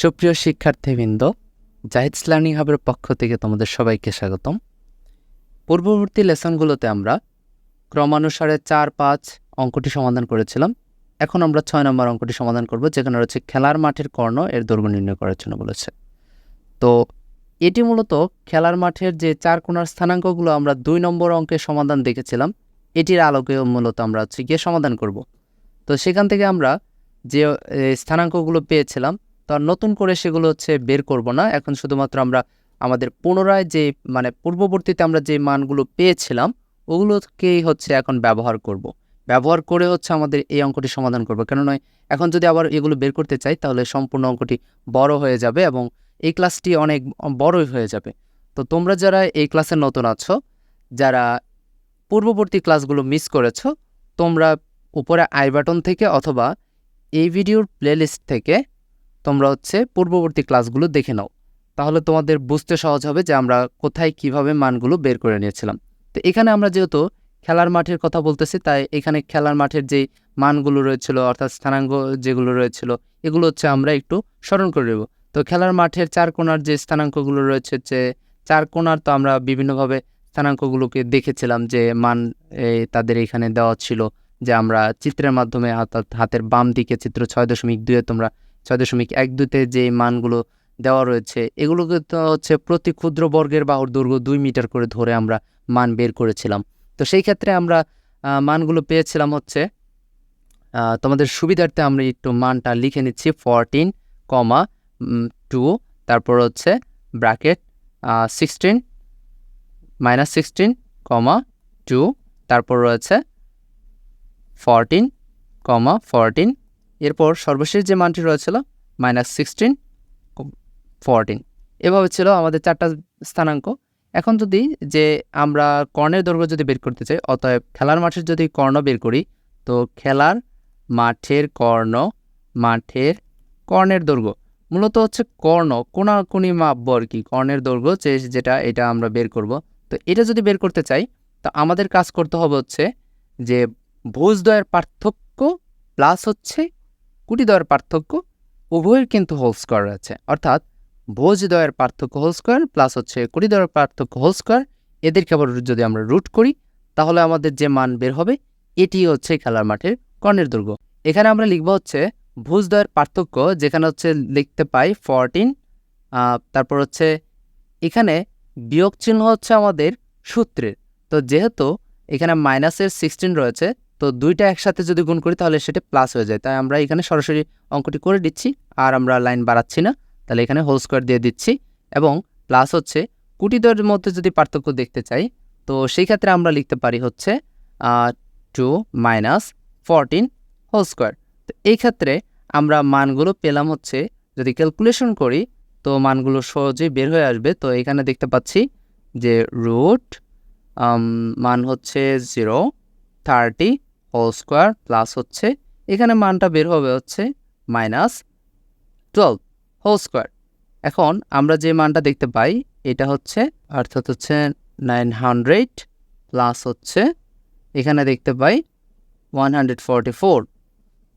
সুপ্রিয় শিক্ষার্থীবৃন্দ, জাহিদস লার্নিং হাবের পক্ষ থেকে তোমাদের সবাইকে স্বাগতম। পূর্ববর্তী লেসনগুলোতে আমরা ক্রমানুসারে চার, পাঁচ অঙ্কটি সমাধান করেছিলাম। এখন আমরা ছয় নম্বর অঙ্কটি সমাধান করব, যেখানে রয়েছে খেলার মাঠের কর্ণ, এর দৈর্ঘ্য নির্ণয় করার জন্য বলেছে। তো এটি মূলত খেলার মাঠের যে চার কোণার স্থানাঙ্কগুলো আমরা দুই নম্বর অঙ্কের সমাধান দেখেছিলাম, এটির আলোকে মূলত আমরা হচ্ছে গিয়ে সমাধান করব। তো সেখান থেকে আমরা যে স্থানাঙ্কগুলো পেয়েছিলাম তো আর নতুন করে সেগুলো হচ্ছে বের করব না। এখন শুধুমাত্র আমরা আমাদের পুনরায় যে মানে পূর্ববর্তীতে আমরা যে মানগুলো পেয়েছিলাম, ওগুলোকেই হচ্ছে এখন ব্যবহার করব। ব্যবহার করে হচ্ছে আমাদের এই অঙ্কটি সমাধান করব। কেন নয় এখন যদি আবার এগুলো বের করতে চাই, তাহলে সম্পূর্ণ অঙ্কটি বড় হয়ে যাবে এবং এই ক্লাসটি অনেক বড়ই হয়ে যাবে। তো তোমরা যারা এই ক্লাসে নতুন আছো, যারা পূর্ববর্তী ক্লাসগুলো মিস করেছ, তোমরা উপরে আই বাটন থেকে অথবা এই ভিডিওর প্লেলিস্ট থেকে তোমরা হচ্ছে পূর্ববর্তী ক্লাসগুলো দেখে নাও। তাহলে তোমাদের বুঝতে সহজ হবে যে আমরা কোথায় কীভাবে মানগুলো বের করে নিয়েছিলাম। তো এখানে আমরা যেহেতু খেলার মাঠের কথা বলতেছি, তাই এখানে খেলার মাঠের যে মানগুলো রয়েছিল, অর্থাৎ স্থানাঙ্ক যেগুলো রয়েছিল, এগুলো হচ্ছে আমরা একটু স্মরণ করে নেব। তো খেলার মাঠের চার কোণার যে স্থানাঙ্কগুলো রয়েছে যে চার কোণার তো আমরা বিভিন্নভাবে স্থানাঙ্কগুলোকে দেখেছিলাম যে মান তাদের এখানে দেওয়া ছিল যে আমরা চিত্রের মাধ্যমে, অর্থাৎ হাতের বাম দিকে চিত্র ছয় দশমিক দুয়ে তোমরা ছয় দশমিক এক দুতে যে মানগুলো দেওয়া রয়েছে, এগুলোকে তো হচ্ছে প্রতি ক্ষুদ্র বর্গের বাহুর দৈর্ঘ্য দুই মিটার করে ধরে আমরা মান বের করেছিলাম। তো সেই ক্ষেত্রে আমরা মানগুলো পেয়েছিলাম হচ্ছে তোমাদের সুবিধার্থে আমরা একটু মানটা লিখে নিচ্ছি ফরটিন কমা টু তারপর হচ্ছে bracket sixteen minus sixteen comma two তারপর রয়েছে ফরটিন কমা ফরটিন এরপর সর্বশেষ যে মানটি রয়েছিল মাইনাস সিক্সটিন ফোরটিন এভাবে ছিল আমাদের চারটা স্থানাঙ্ক। এখন যদি যে আমরা কর্ণের দৈর্ঘ্য যদি বের করতে চাই, অতএব খেলার মাঠের যদি কর্ণ বের করি, তো খেলার মাঠের কর্ণ, মাঠের কর্ণের দৈর্ঘ্য। মূলত হচ্ছে কর্ণ, কোনাকুনি মাপবো আর কি? কর্ণের দৈর্ঘ্য যে যেটা, এটা আমরা বের করব। তো এটা যদি বের করতে চাই, তো আমাদের কাজ করতে হবে হচ্ছে যে ভুজদ্বয়ের পার্থক্য প্লাস হচ্ছে কুটিদ্বয়ের পার্থক্য উভয়ের কিন্তু হোল স্কোয়ার রয়েছে অর্থাৎ ভোজদ্বয়ের পার্থক্য হোল স্কোয়ার প্লাস হচ্ছে কুটিদ্বয়ের পার্থক্য হোল স্কোয়ার এদেরকে আবার যদি আমরা রুট করি, তাহলে আমাদের যে মান বের হবে, এটি হচ্ছে খেলার মাঠের কর্ণের দুর্গ। এখানে আমরা লিখব হচ্ছে ভুজদ্বয়ের পার্থক্য, যেখানে হচ্ছে লিখতে পাই ফরটিন তারপর হচ্ছে এখানে বিয়োগ চিহ্ন হচ্ছে আমাদের সূত্রের। তো যেহেতু এখানে মাইনাসের সিক্সটিন রয়েছে তো দুইটা একসাথে যদি গুণ করি, তাহলে সেটা প্লাস হয়ে যায়। তাই আমরা এখানে সরাসরি অঙ্কটি করে দিচ্ছি, আর আমরা লাইন বাড়াচ্ছি না। তাহলে এখানে হোল স্কোয়ার দিয়ে দিচ্ছি, এবং প্লাস হচ্ছে কুটিদ্বয়ের মধ্যে যদি পার্থক্য দেখতে চাই, তো সেই ক্ষেত্রে আমরা লিখতে পারি হচ্ছে two minus fourteen whole square তো এই ক্ষেত্রে আমরা মানগুলো পেলাম হচ্ছে, যদি ক্যালকুলেশন করি, তো মানগুলো সহজেই বের হয়ে আসবে। তো এখানে দেখতে পাচ্ছি যে রুট মান হচ্ছে zero thirty whole square plus হচ্ছে, এখানে মানটা বের হবে হচ্ছে মাইনাস টুয়েলভ হোল স্কোয়ার এখন আমরা যে মানটা দেখতে পাই, এটা হচ্ছে, অর্থাৎ হচ্ছে নাইন হান্ড্রেড প্লাস হচ্ছে, এখানে দেখতে পাই ওয়ান হান্ড্রেড ফোরটি ফোর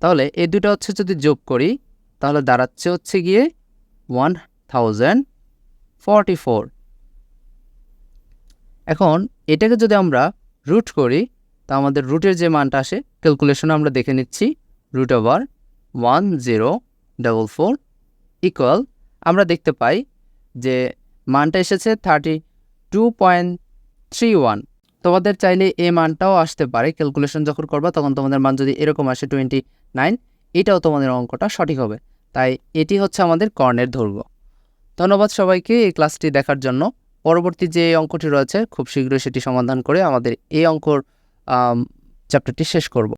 তাহলে এই দুটো হচ্ছে যদি যোগ করি, তাহলে দাঁড়াচ্ছে হচ্ছে গিয়ে ওয়ান থাউজেন্ড ফর্টি ফোর এখন এটাকে যদি আমরা রুট করি তা আমাদের রুটের যে মানটা আসে ক্যালকুলেশনে আমরা দেখে নিচ্ছি root over one zero double four equal আমরা দেখতে পাই যে মানটা এসেছে thirty two point three one তোমাদের চাইলে এ মানটাও আসতে পারে ক্যালকুলেশন যখন করবা তখন তোমাদের মান যদি এরকম আসে টোয়েন্টি নাইন এটাও তোমাদের অঙ্কটা সঠিক হবে। তাই এটি হচ্ছে আমাদের কর্ণের দৈর্ঘ্য। ধন্যবাদ সবাইকে এই ক্লাসটি দেখার জন্য। পরবর্তী যে অঙ্কটি রয়েছে, খুব শীঘ্রই সেটি সমাধান করে আমাদের এই অঙ্কর চ্যাপ্টারটি শেষ করব।